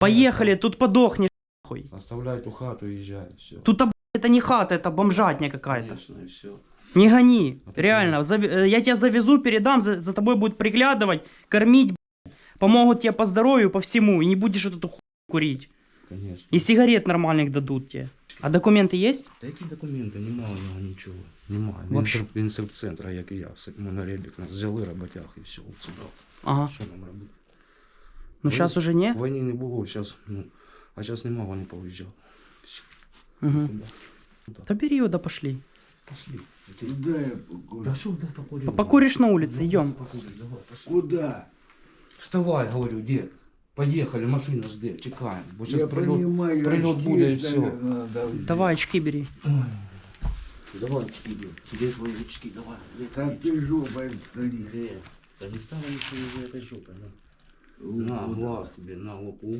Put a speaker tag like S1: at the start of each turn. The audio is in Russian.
S1: Поехали, тут подохнешь, нахуй.
S2: Оставляй эту хату и езжай, все.
S1: Тут об- это не хата, это бомжатня какая-то.
S2: Конечно, и все.
S1: Не гони,
S2: А ты
S1: реально. зави- э, Я тебя завезу, передам, за, за тобой будут приглядывать, кормить, б***ь. помогут тебе по здоровью, по всему, и не будешь эту хуй курить.
S2: Конечно.
S1: И сигарет нормальных дадут тебе. А документы есть?
S2: Та які документи? Немає в нього нічого. Немає. Він,
S1: Вообще.
S2: серп- він серпцентра, як і я. С- Моноребік нас взяли роботяг і все, от сюди.
S1: Ага.
S2: Що нам робити?
S1: Ну сейчас уже не?
S2: Війни не було, зараз, ну, а зараз нема, вони повиїжджали. Все,
S1: Угу.
S2: куди?
S1: Да бери его, да пошли.
S2: Пошли.
S3: Куда я покурю?
S2: Да що, дай покурю.
S1: П- Покуришь на улице, идем.
S2: Покуришь, давай, пошли.
S3: Куда?
S2: Вставай, говорю, дед. Поехали, машина жде, чекаємо. Бо
S3: Я
S2: зараз прильот,
S3: понимаю,
S2: прильот
S3: очки,
S2: буде і все.
S3: наверное, надо взять.
S1: Давай, очки бери.
S2: Давай очки, дед. Где твои очки, давай. Где
S3: Да ты жопой стоишь.
S2: Где? Да не стало ничего из этой жопы, на. На, глаз тебе, на лопу.